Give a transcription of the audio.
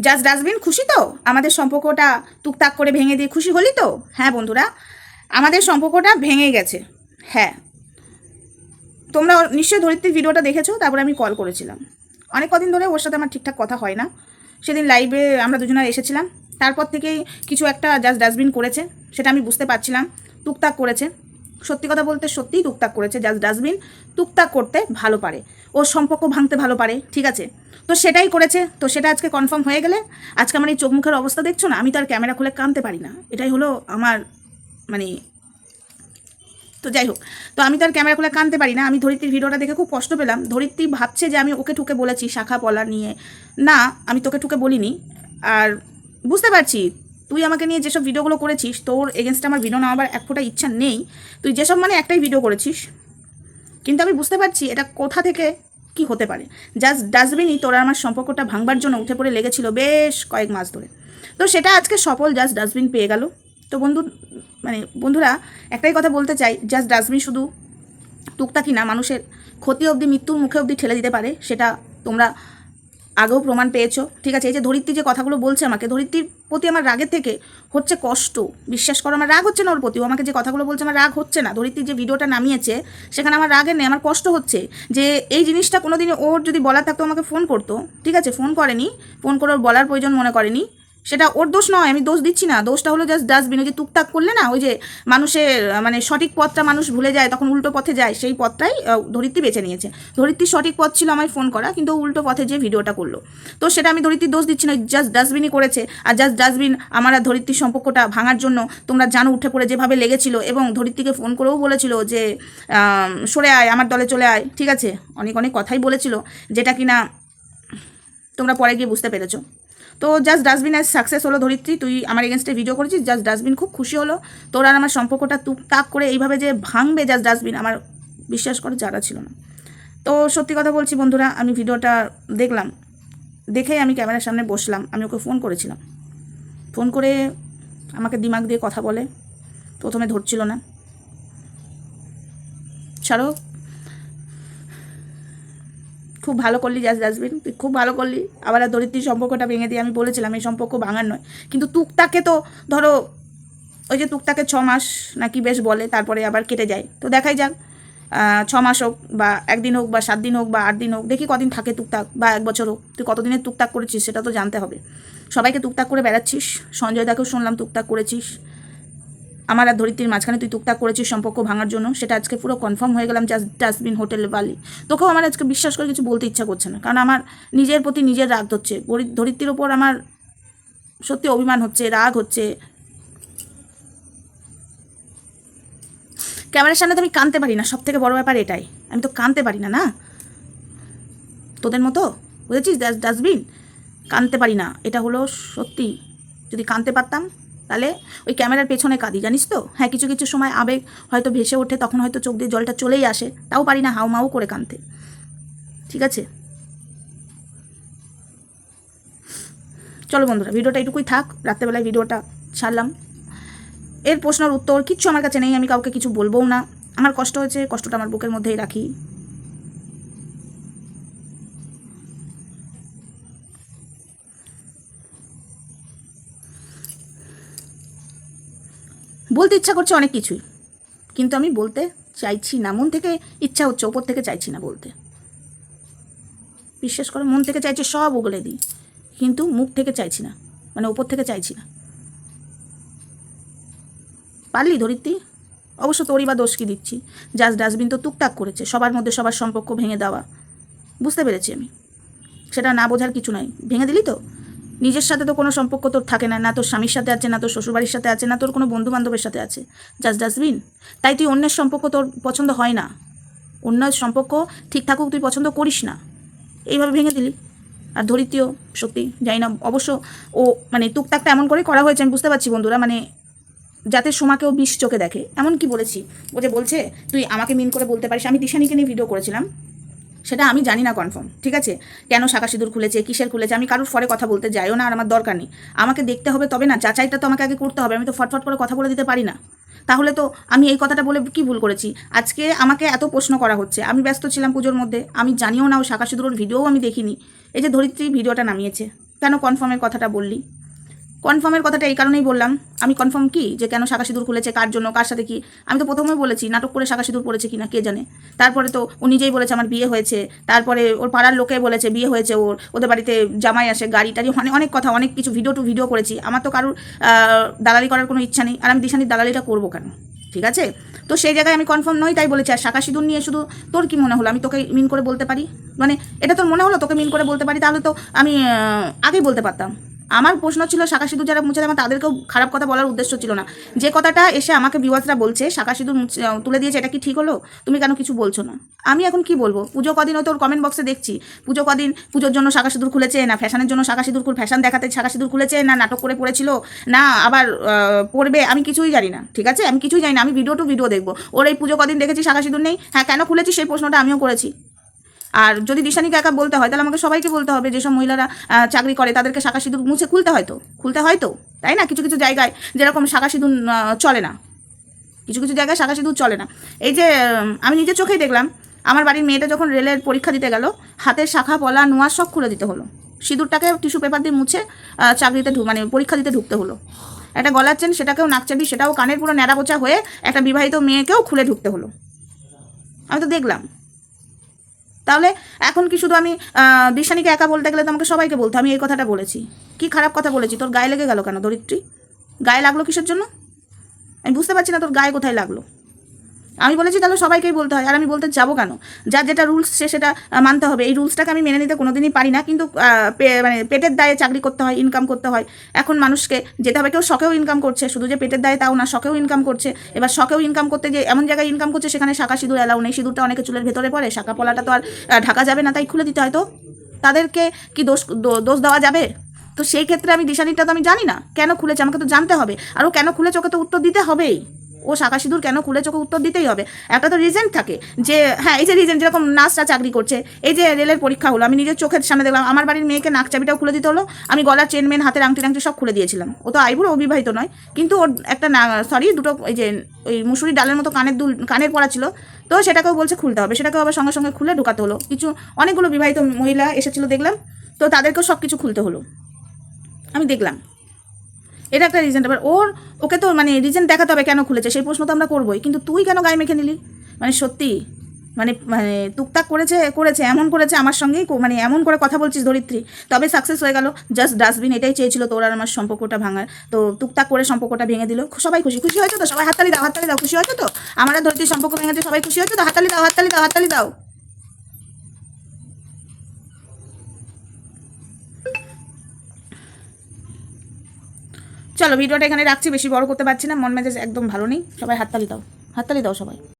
Just dustbin খুশি তো? আমাদের সম্পর্কটা টুকটাক করে ভেঙে দিয়ে খুশি হলি তো? হ্যাঁ বন্ধুরা, আমাদের সম্পর্কটা ভেঙে গেছে। হ্যাঁ। তোমরা নিশ্চয়ই ধরিত্রীর ভিডিওটা দেখেছ, তারপরে আমি কল করেছিলাম। অনেক কদিন ধরে ওর সাথে আমার ঠিকঠাক কথা হয় না। সেদিন লাইভে আমরা দুজনে এসেছিলাম। তারপর থেকেই কিছু একটা জাস্ট ডাস্টবিন করেছে, সেটা আমি বুঝতে পারছিলাম। টুকটাক করেছে। সত্যি কথা বলতে সত্যিই টুকটাক করেছে জাস্ট ডাস্টবিন টুকটাক করতে ভালো পারে। ওর সম্পর্ক ভাঙতে ভালো পারে, ঠিক আছে? তো সেটাই করেছে, তো সেটা আজকে কনফার্ম হয়ে গেলে, আজকে আমার এই চোখ মুখের অবস্থা দেখছ না? আমি তো আর ক্যামেরা খুলে কানতে পারি না। এটাই হলো আমার মানে তো যাই হোক, তো আমি তো আর ক্যামেরা খুলে কানতে পারি না। আমি ধরিত্রীর ভিডিওটা দেখে খুব কষ্ট পেলাম। ধরিত্রী ভাবছে যে আমি ওকে ঠুকে বলেছি শাখা পলা নিয়ে। না, আমি তোকে ঠুকে বলিনি। আর বুঝতে পারছি তুই আমাকে নিয়ে যেসব ভিডিওগুলো করেছিস, তোর এগেনস্টে আমার ভিডিও নেওয়ার এক ফোঁটা ইচ্ছা নেই, তুই যেসব মানে একটাই ভিডিও করেছিস। কিন্তু আমি বুঝতে পারছি এটা কোথা থেকে কি হতে পারে। জাস্ট ডাস্টবিনই তোরা আমার সম্পর্কটা ভাঙবার জন্য উঠে পড়ে লেগেছিল বেশ কয়েক মাস ধরে। তো সেটা আজকে সফল জাস্ট ডাস্টবিন পেয়ে গেল। তো বন্ধু মানে বন্ধুরা, একটাই কথা বলতে চাই জাস্ট ডাস্টবিন শুধু টুকটাকি না, মানুষের ক্ষতি অবধি, মৃত্যুর মুখে অবধি ঠেলে দিতে পারে, সেটা তোমরা আগেও প্রমাণ পেয়েছ, ঠিক আছে? এই যে ধরিত্রী যে কথাগুলো বলছে আমাকে, ধরিত্রীর প্রতি আমার রাগের থেকে হচ্ছে কষ্ট, বিশ্বাস করো আমার রাগ হচ্ছে না ওর প্রতি আমাকে যে কথাগুলো বলছে আমার রাগ হচ্ছে না। ধরিত্রী যে ভিডিওটা নামিয়েছে, সেখানে আমার রাগের নেই, আমার কষ্ট হচ্ছে যে এই জিনিসটা কোনো দিনে ওর যদি বলার থাকতো আমাকে ফোন করতো, ঠিক আছে? ফোন করেনি ফোন করে ওর বলার প্রয়োজন মনে করেনি। সেটা ওর দোষ নয়, আমি দোষ দিচ্ছি না। দোষটা হলো জাস্ট ডাস্টবিন ওই যে টুকটাক করলে না, ওই যে মানুষের মানে সঠিক পথটা মানুষ ভুলে যায়, তখন উল্টো পথে যায়, সেই পথটাই ধরিত্রী বেছে নিয়েছে। ধরিত্রীর সঠিক পথ ছিল আমায় ফোন করা, কিন্তু উল্টো পথে যে ভিডিওটা করল। তো সেটা আমি ধরিত্রীর দোষ দিচ্ছি না জাস্ট ডাস্টবিনই করেছে। আর জাস্ট ডাস্টবিন আমার আর ধরিত্রীর সম্পর্কটা ভাঙার জন্য তোমরা জানো উঠে পড়ে যেভাবে লেগেছিল, এবং ধরিত্রীকে ফোন করেও বলেছিল যে সরে আয়, আমার দলে চলে আয়, ঠিক আছে? অনেক অনেক কথাই বলেছিল, যেটা কিনা তোমরা পরে গিয়ে বুঝতে পেরেছ। তো জাস্ট ডাস্টবিন আজ সাকসেস হলো ধরিত্রী, তুই আমার এগেনস্টে ভিডিও করেছিস জাস্ট ডাস্টবিন খুব খুশি হলো। তোর আর আমার সম্পর্কটা টুকটাক করে এইভাবে যে ভাঙবে জাস্ট ডাস্টবিন আমার বিশ্বাস করে জানা ছিল না। তো সত্যি কথা বলছি বন্ধুরা, আমি ভিডিওটা দেখলাম। দেখেই আমি ক্যামেরার সামনে বসলাম, আমি ওকে ফোন করেছিলাম। ফোন করে আমাকে দিমাগ দিয়ে কথা বলে, প্রথমে ধরছিল না। ছাড়ো। খুব ভালো করলি জাস্ট ডাস্টবিন তুই খুব ভালো করলি। আবার দরিদ্রী সম্পর্কটা ভেঙে দিয়ে আমি বলেছিলাম, এই সম্পর্ক ভাঙার নয়। কিন্তু তুকতাকে তো ধরো, ওই যে তুকতাকে ছ মাস নাকি বেশ বলে, তারপরে আবার কেটে যায়। তো দেখাই যাক ছ মাস হোক বা একদিন হোক বা সাত দিন হোক বা আট দিন হোক, দেখি কদিন থাকে টুকটাক বা এক বছর হোক। তুই কতদিনের টুকটাক করেছিস সেটা তো জানতে হবে। সবাইকে টুকটাক করে বেড়াচ্ছিস। সঞ্জয় দাকেও শুনলাম টুকটাক করেছিস। আমার আর ধরিত্রীর মাঝখানে তুই টুকটাক করেছিস সম্পর্ক ভাঙার জন্য, সেটা আজকে পুরো কনফার্ম হয়ে গেলাম জাস্ট ডাস্টবিন হোটেল বালি তোকেও আমার আজকে বিশ্বাস করে কিছু বলতে ইচ্ছা করছে না, কারণ আমার নিজের প্রতি নিজের রাগ ধরছে। ধরিত্রীর ওপর আমার সত্যি অভিমান হচ্ছে, রাগ হচ্ছে। ক্যামেরার সামনে তো আমি কানতে পারি না সব থেকে বড় ব্যাপার এটাই। আমি তো কানতে পারি না না? তোদের মতো? বুঝেছিস? ডাস্টবিন কানতে পারি না। এটা হলো সত্যি। যদি কানতে পারতাম তাহলে ওই ক্যামেরার পেছনে কাঁদি, জানিস তো? হ্যাঁ কিছু কিছু সময় আবেগ হয়তো ভেসে ওঠে, তখন হয়তো চোখ দিয়ে জলটা চলেই আসে। তাও পারি না হাউ মাউ করে কাঁদতে। ঠিক আছে? চলো বন্ধুরা, ভিডিওটা এটুকুই থাক, রাত্রেবেলায় ভিডিওটা ছাড়লাম এর প্রশ্নের উত্তর কিচ্ছু আমার কাছে নেই, আমি কাউকে কিছু বলবোও না। আমার কষ্ট হয়েছে, কষ্টটা আমার বুকের মধ্যেই রাখি। বলতে ইচ্ছা করছে অনেক কিছুই। কিন্তু আমি বলতে চাইছি না। মন থেকে ইচ্ছা হচ্ছে, ওপর থেকে চাইছি না বলতে। বিশ্বাস করো, মন থেকে চাইছে সব ওগলে দিই। কিন্তু মুখ থেকে চাইছি না। মানে ওপর থেকে চাইছি না। পারলি ধরিত্রী? অবশ্য তোরই বা দোষ কি দিচ্ছি? জাস্ট ডাস্টবিন তো টুকটাক করেছে, সবার মধ্যে সবার সম্পর্ক ভেঙে দেওয়া। বুঝতে পেরেছি আমি। সেটা না বোঝার কিছু নয় ভেঙে দিলি তো? নিজের সাথে তো কোনো সম্পর্ক তোর থাকে না না তোর স্বামীর সাথে আছে, না তোর শ্বশুরবাড়ির সাথে আছে, না তোর কোনো বন্ধু বান্ধবের সাথে আছে। জাস্ট ডাস্টবিন তাই তুই অন্যের সম্পর্ক তোর পছন্দ হয় না। অন্য সম্পর্ক ঠিক থাকুক, তুই পছন্দ করিস না। এইভাবে ভেঙে দিলি। আর ধরিত্রীয় সত্যি, জানি না, অবশ্য ও মানে টুকটাকটা এমন করে করা হয়েছে, আমি বুঝতে পারছি বন্ধুরা মানে যাতে সোমাকেও বিষ চোখে দেখে। এমন কি বলেছি? ও যে বলছে, তুই আমাকে মিন করে বলতে পারিস। আমি দিশানিকে নিয়ে ভিডিও করেছিলাম। সেটা আমি জানি না কনফার্ম ঠিক আছে? কেন শাখা সিঁদুর খুলেছে, কিসের খুলেছে, আমি কারোর ফরে কথা বলতে যাইও না আর আমার দরকার নেই। আমাকে দেখতে হবে তবে না, যাচাইটা তো আমাকে আগে করতে হবে, আমি তো ফটফট করে কথা বলে দিতে পারি না। তাহলে তো আমি এই কথাটা বলে কি ভুল করেছি? আজকে আমাকে এত প্রশ্ন করা হচ্ছে, আমি ব্যস্ত ছিলাম পুজোর মধ্যে, আমি জানিও না ও শাখা সিঁদুরের ভিডিওও আমি দেখিনি। এই যে ধরিত্রী ভিডিওটা নামিয়েছে, কেন কনফার্মের কথাটা বললি? কনফার্মের কথাটা এই কারণেই বললাম। আমি কনফার্ম কি? যে কেন শাখা সিঁদুর খুলেছে? কার জন্য? কার সাথে কি? আমি তো প্রথমে বলেছি, নাটক করে শাখা সিঁদুর পড়েছে কিনা, কে জানে? তারপরে তো ও নিজেই বলেছে, আমার বিয়ে হয়েছে। তারপরে ওর পাড়ার লোকে বলেছে, বিয়ে হয়েছে ওর। ওদের বাড়িতে জামাই আসে, গাড়ি টাড়ি অনেক অনেক কথা, অনেক কিছু ভিডিও টু ভিডিও করেছি। আমার তো কারোর দালালি করার কোনো ইচ্ছা নেই। আর আমি দিশানির দালালিটা করব কেন? ঠিক আছে? তো সেই জায়গায় আমি কনফার্ম নই, তাই বলেছি, আর শাখা সিঁদুর নিয়ে শুধু তোর কি মনে হলো? আমি তোকে মিন করে বলতে পারি? মানে এটা তোর মনে হলো? তোকে মিন করে বলতে পারি? তাহলে তো আমি আগেই বলতে পারতাম। আমার প্রশ্ন ছিল, শাখা সিঁদুর যারা মুছে দেয় তাদেরকেও খারাপ কথা বলার উদ্দেশ্য ছিল না। যে কথাটা এসে আমাকে বিওয়াজরা বলছে, শাখা সিঁদুর তুলে দিয়েছে, এটা কি ঠিক হলো? তুমি কেন কিছু বলছো না? আমি এখন কি বলব? পুজো কদিনও তোর কমেন্ট বক্সে দেখছি। পুজো কদিন, পুজোর জন্য শাখা সিঁদুর খুলেছে, না ফ্যাশনের জন্য শাখা সিঁদুর ফ্যাশন দেখাতে শাখা সিঁদুর খুলেছে, না নাটক করে পড়েছিল, না আবার পড়বে, আমি কিছুই জানি না, ঠিক আছে? আমি কিছুই জানি না, আমি ভিডিও টু ভিডিও দেখব। ওর এই পুজো কদিন দেখেছি, শাখা সিঁদুর নেই। হ্যাঁ কেন খুলেছি সেই প্রশ্নটা আমিও করেছি। আর যদি দিশানিকে একা বলতে হয়, তাহলে আমাকে সবাইকে বলতে হবে যেসব মহিলারা চাকরি করে তাদেরকে শাখা সিঁদুর মুছে খুলতে হয় তো? খুলতে হয় তো? তাই না? কিছু কিছু জায়গায় যেরকম শাখা সিঁদুর চলে না। কিছু কিছু জায়গায় শাখা সিঁদুর চলে না। এই যে আমি নিজের চোখেই দেখলাম, আমার বাড়ির মেয়েটা যখন রেলের পরীক্ষা দিতে গেল, হাতের শাখা, পলা নোয়া সব খুলে দিতে হলো। সিঁদুরটাকে টিস্যু পেপার দিয়ে মুছে চাকরিতে ঢু মানে পরীক্ষা দিতে ঢুকতে হলো। একটা গলার চেন, সেটাকেও নাকচাবি সেটাও কানের পুরো ন্যাড়া হয়ে একটা বিবাহিত মেয়েকেও খুলে ঢুকতে হলো। আমি তো দেখলাম। তাহলে এখন কি শুধু আমি দিশানিকে একা বলতে গেলে তো আমাকে সবাইকে বলতো, আমি এই কথাটা বলেছি। কি খারাপ কথা বলেছি? তোর গায়ে লেগে গেল কেন ধরিত্রী গায়ে লাগল কিসের জন্য? আমি বুঝতে পারছি না তোর গায়ে কোথায় লাগল। আমি বলেছি তাহলে সবাইকেই বলতে হয়, আর আমি বলতে যাব কেন? যার যেটা রুলস সে সেটা মানতে হবে। এই রুলসটাকে আমি মেনে নিতে কোনোদিনই পারি না, কিন্তু মানে পেটের দায়ে চাকরি করতে হয় ইনকাম করতে হয়। এখন মানুষকে যেতে হবে, কেউ শখেও ইনকাম করছে, শুধু যে পেটের দায়ে তাও না, শখেও ইনকাম করছে। এবার শখেও ইনকাম করতে যে এমন জায়গায় ইনকাম করছে, সেখানে শাখা সিঁদুর অ্যালাউ নেই, সিঁদুরটা অনেকে চুলের ভেতরে পড়ে, শাখা পলাটা তো আর ঢাকা যাবে না, তাই খুলে দিতে হয় তো? তাদেরকে কি দোষ দোষ দেওয়া যাবে? তো সেই ক্ষেত্রে আমি দিশানিটা তো আমি জানি না, কেন খুলেছে আমাকে তো জানতে হবে, আর ও কেন খুলেছে ওকে তো উত্তর দিতে হবেই। ও শাখা সিঁদুর কেন খুলেছে ওকে উত্তর দিতেই হবে? একটা তো রিজেন থাকে যে হ্যাঁ এই যে রিজেন যেরকম নার্সরা চাকরি করছে, এই যে রেলের পরীক্ষা হলো, আমি নিজের চোখের সামনে দেখলাম, আমার বাড়ির মেয়েকে নাক চাবিটাও খুলে দিতে হলো, আমি গলার চেন মেন হাতের আংটি আংটি সব খুলে দিয়েছিলাম। ও তো আইবুড়ো অবিবাহিত নয়, কিন্তু ওর একটা না সরি দুটো এই যে, ওই মুসুরি ডালের মতো কানের দুল, কানের পড়া ছিল, তো সেটাকেও বলছে খুলতে হবে, সেটাকেও আবার সঙ্গে সঙ্গে খুলে ঢোকাতে হলো। কিছু, অনেকগুলো বিবাহিত মহিলা এসেছিল দেখলাম, তো তাদেরকেও সব কিছু খুলতে হলো। আমি দেখলাম। এটা একটা রিজন এবার ওর, ওকে তো মানে রিজন দেখাতে হবে কেন খুলেছে, সেই প্রশ্ন তো আমরা করবোই, কিন্তু তুই কেন গায়ে মেখে নিলি? মানে সত্যি মানে মানে টুকটাক করেছে করেছে, এমন করেছে আমার সঙ্গেই মানে এমন করে কথা বলছিস ধরিত্রী, তবে সাকসেস হয়ে গেল জাস্ট ডাস্টবিন এটাই চেয়েছিল তোর আর আমার সম্পর্কটা ভাঙার, তো টুকটাক করে সম্পর্কটা ভেঙে দিল সবাই খুশি খুশি হয়েছে তো? সবাই হাততালি দাও হাততালি দাও, খুশি হয়েছে তো? আমার আর ধরিত্রীর সম্পর্ক ভেঙেছে সবাই খুশি হয়েছে তো? হাততালি দাও হাততালি দাও হাততালি দাও। চলো, ভিডিওটা এখানে রাখছি, বেশি বড় করতে পারছি না, মন মেজাজ একদম ভালো নেই। সবাই হাততালি দাও হাততালি দাও সবাই।